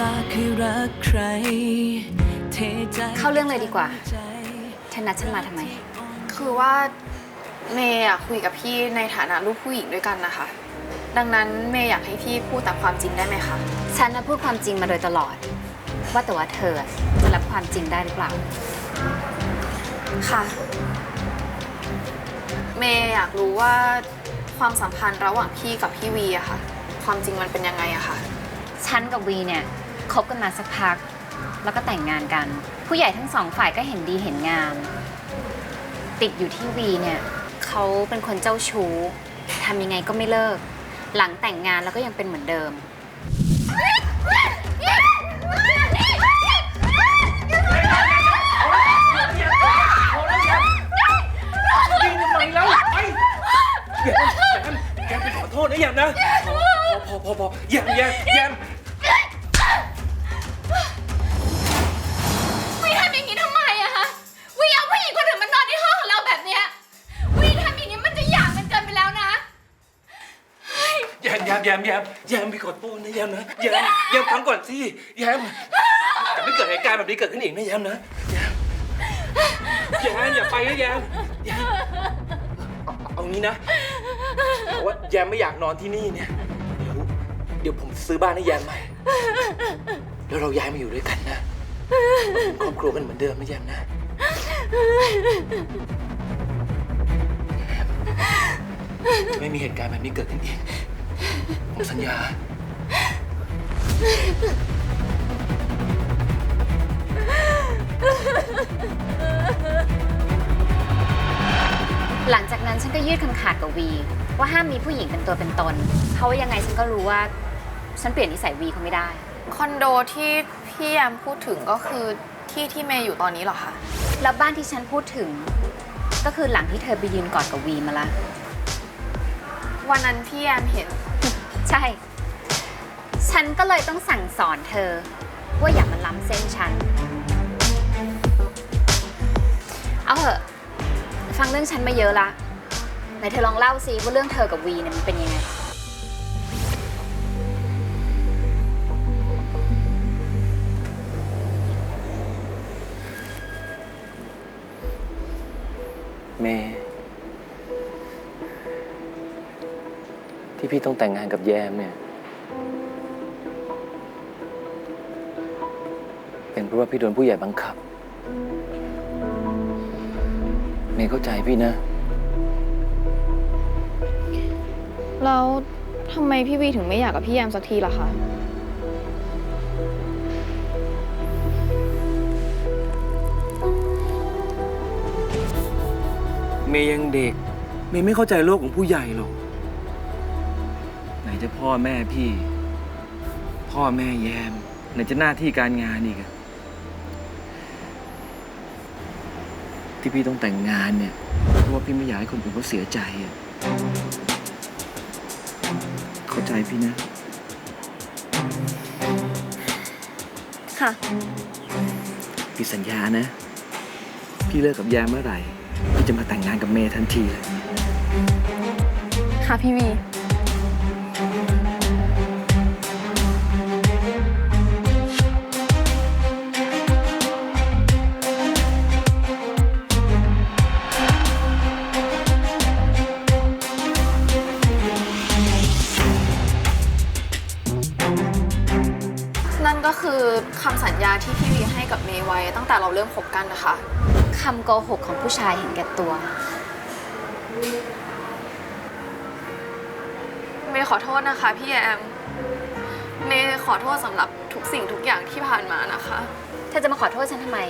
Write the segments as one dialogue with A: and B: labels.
A: ลาเคยรักใคร เทใจ
B: เข้าเรื่องเลยดีกว่า เธอนัดฉันมาทำไม
C: คือว่าเมย์อะคุยกับพี่ในฐานะลูกผู้หญิงด้วยกันนะคะ ดังนั้นเมย์อยากให้พี่พูดแต่ความจริงได้ไหมคะ
B: ฉันน่ะพูดความจริงมาโดยตลอด ว่าแต่ว่าเธอจะรับความจริงได้หรือเปล่า
C: ค่ะ เมย์อยากรู้ว่าความสัมพันธ์ระหว่างพี่กับพี่วีอะค่ะ ความจริงมันเป็นยังไงอะค่ะ
B: ฉันกับวีเนี่ย คบกันมาสักพัก แล้วก็แต่งงานกัน ผู้ใหญ่ทั้งสองฝ่ายก็เห็นดีเห็นงาม ติดอยู่ที่วีเนี่ยเขาเป็นคนเจ้าชู้ทำยังไงก็ไม่เลิก หลังแต่งงานแล้วก็ยังเป็นเหมือนเดิม
D: ยิงทำไมแล้วไอ้แยมแยมแยมไปขอโทษนะแยมนะพอพอพอพอแยมแยมแยม
E: มแยมแย
D: มแยมแยมไปขอโทษนะแยมนะแยมแยมฟังก่อนสิแยมจะไม่เกิดเหตุการณ์แบบนี้เกิดขึ้นอีกนะแยมนะแยมแยมอย่าไปนะแยมแยมเอาเอางี้นะแต่ว่าแยมไม่อยากนอนที่นี่เนี่ยเดี๋ยวเดี๋ยวผมซื้อบ้านให้แยมใหม่แล้วเราย้ายมาอยู่ด้วยกันนะเป็นครอบครัวกันเหมือนเดิมนะแยมนะจะไม่มีเหตุการณ์แบบนี้เกิดขึ้นอีก ผมสัญญา
B: หลังจากนั้นฉันก็ยื่นคำขาดกับวี ว่าห้ามมีผู้หญิงเป็นตัวเป็นตน เพราะว่ายังไงฉันก็รู้ว่า ฉันเปลี่ยนนิสัยวีเขาไม่ได้
C: คอนโดที่พี่แยมพูดถึงก็คือที่ที่เมย์อยู่ตอนนี้เหรอคะ
B: แล้วบ้านที่ฉันพูดถึง ก็คือหลังที่เธอไปยืนกอดกับวีมาละ
C: วันนั้นพี่แยมเห็น
B: ใช่ ฉันก็เลยต้องสั่งสอนเธอ ว่าอย่ามาล้ำเส้นฉัน เอาเถอะ ฟังเรื่องฉันมาเยอะละไหนเธอลองเล่าซิว่าเรื่องเธอกับวีเนี่ยมันเป็นยังไง
D: เมย์ ที่พี่ต้องแต่งงานกับแยมเนี่ย เป็นเพราะว่าพี่โดนผู้ใหญ่บังคับเมย์เข้าใจพี่นะ
C: แล้วทำไมพี่วีถึงไม่อยากกับพี่แยมสักทีล่ะคะ
D: เมย์ยังเด็ก เมย์ไม่เข้าใจโลกของผู้ใหญ่หรอกไหน จะพ่อแม่พี่ พ่อแม่แยมไหนจะหน้าที่การงานอีกอะที่พี่ต้องแต่งงานเนี่ย เพราะว่าพี่ไม่อยากให้คนอื่นเขาเสียใจอะเข้าใจพี่นะ
C: ค่ะ
D: พี่สัญญานะ พี่เลิกกับแยมเมื่อไหร่ พี่จะมาแต่งงานกับเมย์ทันทีเลย
C: ค่ะพี่วี คือคำสัญญาที่พี่วีให้กับเมย์ไว้ ตั้งแต่เราเริ่มคบกันนะคะ
B: คำโกหกของผู้ชายเห็นแก่ตัว
C: เมย์ขอโทษนะคะ พี่แอม เมย์ขอโทษสำหรับทุกสิ่งทุกอย่างที่ผ่านมานะคะ
B: เธอจะมาขอโทษฉันทำไม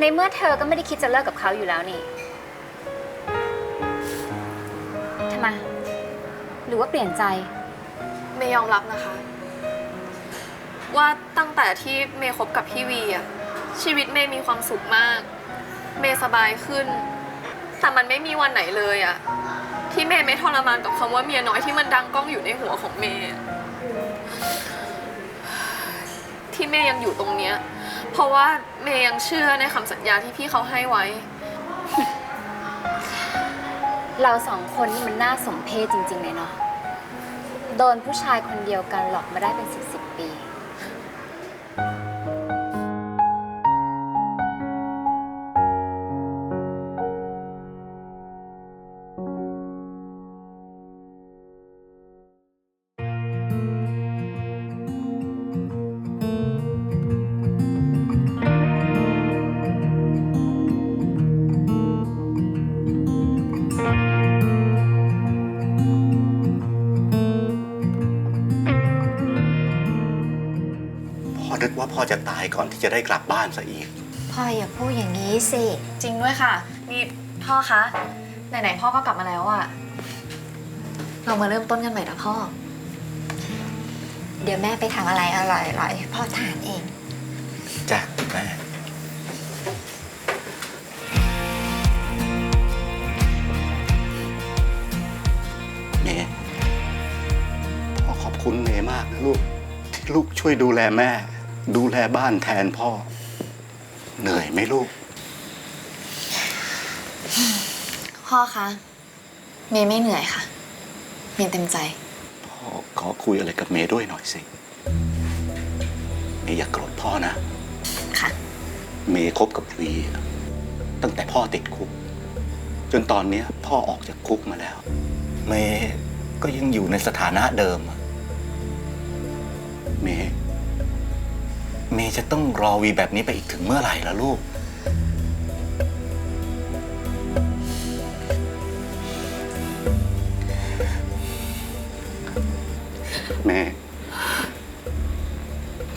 B: ในเมื่อเธอก็ไม่ได้คิดจะเลิกกับเขาอยู่แล้วนี่ทำไมหรือว่าเปลี่ยนใจ
C: เมย์ยอมรับนะคะ ว่าตั้งแต่ที่เมย์คบกับพี่วีอะชีวิตเมย์มีความสุขมาก เมย์สบายขึ้น แต่มันไม่มีวันไหนเลยอะที่เมย์ไม่ทรมานกับคำว่าเมียน้อยที่มันดังก้องอยู่ในหัวของเมย์อะที่เมย์ยังอยู่ตรงเนี้ย เพราะว่าเมย์ยังเชื่อในคำสัญญาที่พี่เขาให้ไว้
B: เราสองคนนี่มันน่าสมเพชจริงๆเลยเนาะ โดนผู้ชายคนเดียวกันหลอกมาได้เป็นสิบสิบ
F: ก่อนที่จะได้กลับบ้านซะอีก
B: พ่ออย่าพูดอย่างนี้สิ
C: จริงด้วยค่ะ นี่พ่อคะ ไหนๆพ่อก็กลับมาแล้วอะเรามาเริ่มต้นกันใหม่นะพ่อ
B: เดี๋ยวแม่ไปทำอะไรอร่อยๆพ่อทานเอง
F: จ้ะแม่เมย์พ่อขอบคุณเมย์มากนะลูกที่ลูกช่วยดูแลแม่ ดูแลบ้านแทนพ่อ เหนื่อยไหมลูก
C: พ่อคะเมย์ไม่เหนื่อยค่ะ เมย์เต็มใจ
F: พ่อขอคุยอะไรกับเมย์ด้วยหน่อยสิ เมย์อย่ากโกรธพ่อนะ
C: ค่ะ
F: เมย์คบกับวีอะตั้งแต่พ่อติดคุก จนตอนเนี้ยพ่อออกจากคุกมาแล้ว เมย์ก็ยังอยู่ในสถานะเดิมอะเมย์ เมย์จะต้องรอวีแบบนี้ไปอีกถึงเมื่อไหร่ล่ะลูกเมย์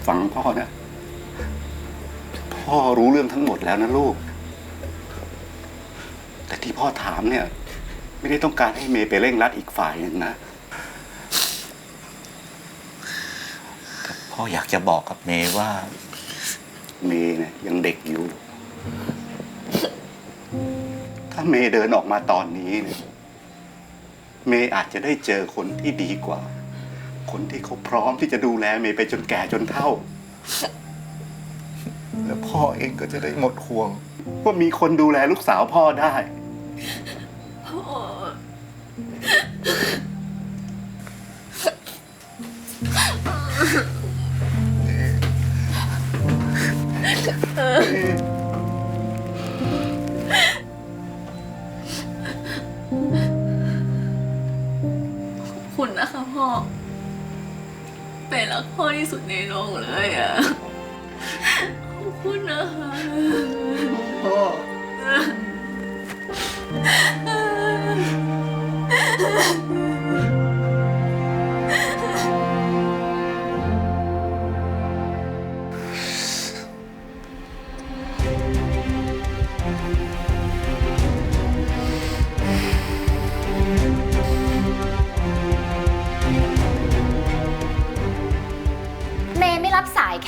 F: ฟังพ่อนะ พ่อรู้เรื่องทั้งหมดแล้วนะลูก แต่ที่พ่อถามเนี่ย ไม่ได้ต้องการให้เมย์ไปเร่งรัดอีกฝ่ายหนึงนะแต่ พ่ออยากจะบอกกับเมย์ว่า เมย์เนี่ยยังเด็กอยู่ ถ้าเมย์เดินออกมาตอนนี้เนี่ย เมย์อาจจะได้เจอคนที่ดีกว่า คนที่เขาพร้อมที่จะดูแลเมย์ไปจนแก่จนเฒ่า แล้วพ่อเองก็จะได้หมดห่วง ว่ามีคนดูแลลูกสาวพ่อได้
E: คุณนะคะพ่อเป็นรักพ่อที่สุดในโลกเลยอะ ขอบคุณนะคะ
F: พ่อ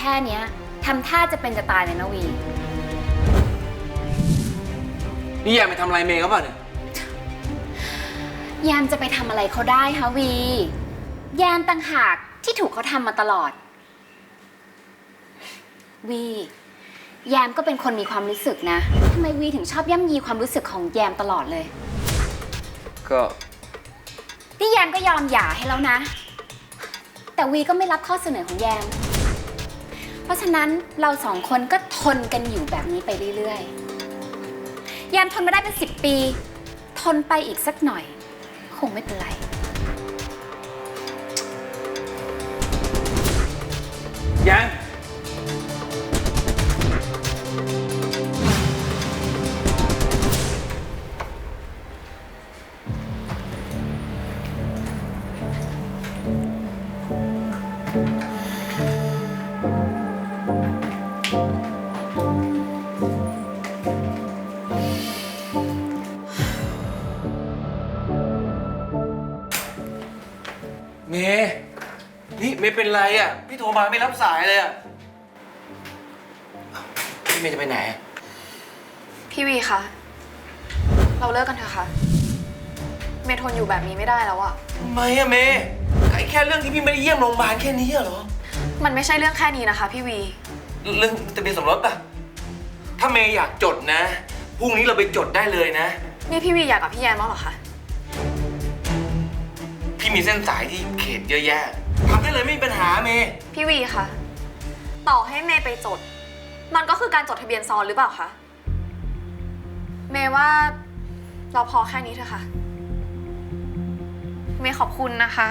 B: ค่เนี้ยทำท่าจะเป็นจะตายเลยนะวี
D: นี่แยมไปทำอะไรเมย์เขาเปล่าเนี่ย
B: ยามจะไปทำอะไรเขาได้คะวี ยามต่างหากที่ถูกเขาทำมาตลอด วีแยมก็เป็นคนมีความรู้สึกนะทำไมวีถึงชอบย่ำยีความรู้สึกของแยมตลอดเลย
D: ก็
B: นี่แยมก็ยอมหย่าให้แล้วนะ แต่วีก็ไม่รับข้อเสนอของแยม เพราะฉะนั้นเราสองคนก็ทนกันอยู่แบบนี้ไปเรื่อยๆ ยามทนมาได้เป็นสิบปี ทนไปอีกสักหน่อย คงไม่เป็นไร
D: ยัง นี่เมย์เป็นไรอะ พี่โทรมาไม่รับสายเลยอะอ้าวพี่เมย์จะไปไหนอะ
C: พี่วีคะ เราเลิกกันเถอะค่ะ เมย์ทนอยู่แบบนี้ไม่ได้แล้วอะ
D: ทำไมอะเมย์ไอ้แค่เรื่องที่พี่ไม่ได้เยี่ยมโรงพยาบาลแค่นี้อะเหรอ
C: มันไม่ใช่เรื่องแค่นี้นะคะ พี่วี
D: เรื่องทะเบียนสมรสป่ะถ้าเมย์อยากจดนะ พรุ่งนี้เราไปจดได้เลยนะ
C: นี่พี่วีอยากกับพี่แยมแล้วเหรอคะ
D: พี่มีเส้นสายที่เขตเยอะแยะ ทำได้เลยไม่มีปัญหาเมย์
C: พี่วีคะต่อให้เมย์ไปจด มันก็คือการจดทะเบียนซ้อนหรือเปล่าคะเมย์ว่าเราพอแค่นี้เถอะค่ะ เมย์ขอบคุณนะคะ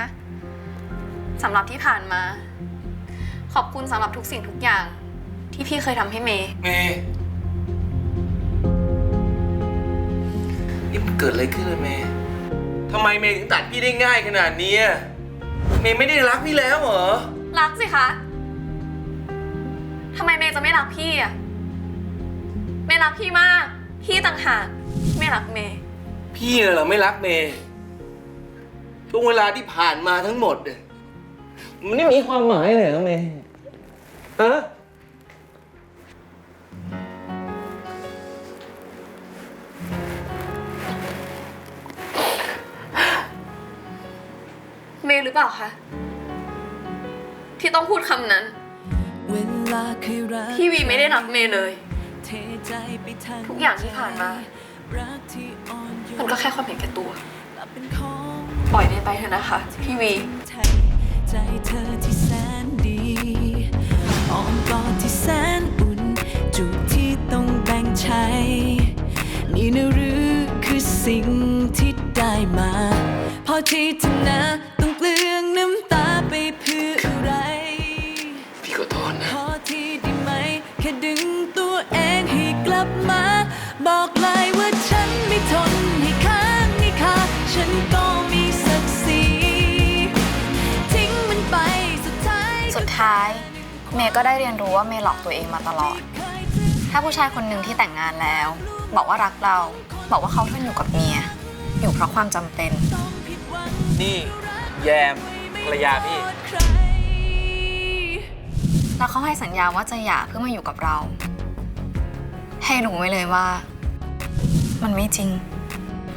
C: สำหรับที่ผ่านมา ขอบคุณสำหรับทุกสิ่งทุกอย่าง ที่พี่เคยทำให้เมย์
D: เมย์นี่มันเกิดอะไรขึ้นเลยเมย์ทำไมเมย์ถึงตัดพี่ได้ง่ายขนาดนี้อะเมย์ไม่ได้รักพี่แล้วเหรอ
C: รักสิคะ ทำไมเมย์จะไม่รักพี่อะเมย์รักพี่มาก พี่ต่างหากไม่รักเมย์
D: พี่น่ะเหรอไม่รักเมย์ช่วงเวลาที่ผ่านมาทั้งหมดเนี่ยมันไม่มีความหมายเลยเหรอเมย์ฮะ
C: เมย์หรือ เปล่าคะที่ต้องพูดคำนั้น
A: เวลาเคยรัก
C: พี่วีไม่ได้รักเมย์เลย
A: เทใจไปทาง
C: ทุกอย่างที่ผ่านมา
A: รักที่อ่อนโยน
C: มันก็แค่ความเห็นแก่ตัว
A: กลับเป็นของ
C: ปล่อยเมย์ไปเถอะนะคะ พี่วี
A: ไทยใจเธอที่แสนดีอ้อมกอดที่แสนอุ่นจุดที่ต้องแบ่งใช้ นี่นะหรือคือสิ่งที่ได้มา พอที่ทำนาต้องเเมย์ก็ได้
B: เรียนรู้ว่าเมย์หลอกตัวเองมาตลอด ถ้าผู้ชายคนหนึ่งที่แต่งงานแล้ว บอกว่ารักเรา บอกว่าเขาทนอยู่กับเมีย อยู่เพราะความจำเป็น
D: นี่แยมภรรยาพี่
B: แล้วเขาให้สัญญาว่าจะหย่าเพื่อมาอยู่กับเรา ให้รู้ไว้เลยว่า มันไม่จริง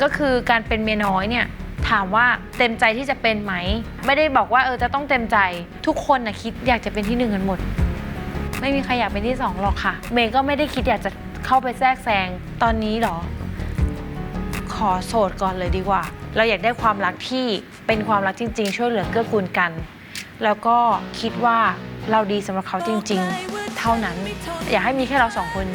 G: ก็คือการเป็นเมียน้อยเนี่ย ถามว่าเต็มใจที่จะเป็นไหม ไม่ได้บอกว่าเออจะต้องเต็มใจ ทุกคนนะคิดอยากจะเป็นที่หนึ่งกันหมด ไม่มีใครอยากเป็นที่สองหรอกค่ะ เมย์ก็ไม่ได้คิดอยากจะเข้าไปแทรกแซงตอนนี้หรอ ขอโสดก่อนเลยดีกว่า เราอยากได้ความรักที่เป็นความรักจริง ๆ ช่วยเหลือเกื้อกูลกัน แล้วก็คิดว่าเราดีสำหรับเขาจริง ๆ เท่านั้น อยากให้มีแค่เราสองคน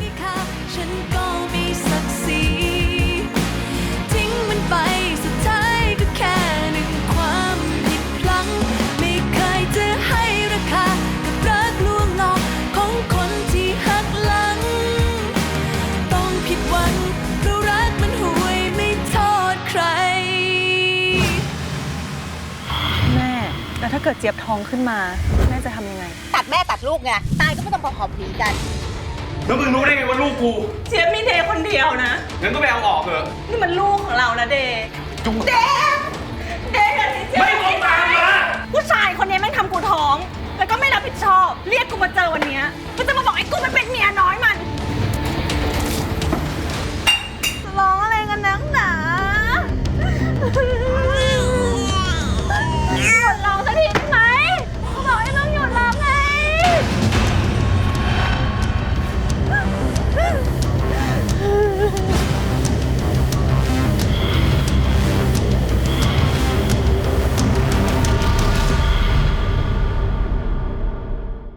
H: ถ้าเกิดเจี๊ยบท้องขึ้นมา แม่จะทำยังไง
I: ตัดแม่ตัดลูกไง ตายก็ไม่ต้องมาหอบผีกัน
D: แล้วมึงรู้ได้ไงว่าลูกกู
H: เจี๊ยบมีเดย์คนเดียวนะ
D: งั้นก็ไปเอาออกเถอะ
H: นี่มันลูกของเรานะเดย์เดย์เดย์อย่าทิ้งเจี๊ยบ
D: ไม่ต้องตามมา
H: ผู้ชายคนนี้แม่งทำกูท้อง แล้วก็ไม่รับผิดชอบ เรียกกูมาเจอวันเนี้ยมันจะมาบอกไอ้กูมันเป็นเมียน้อย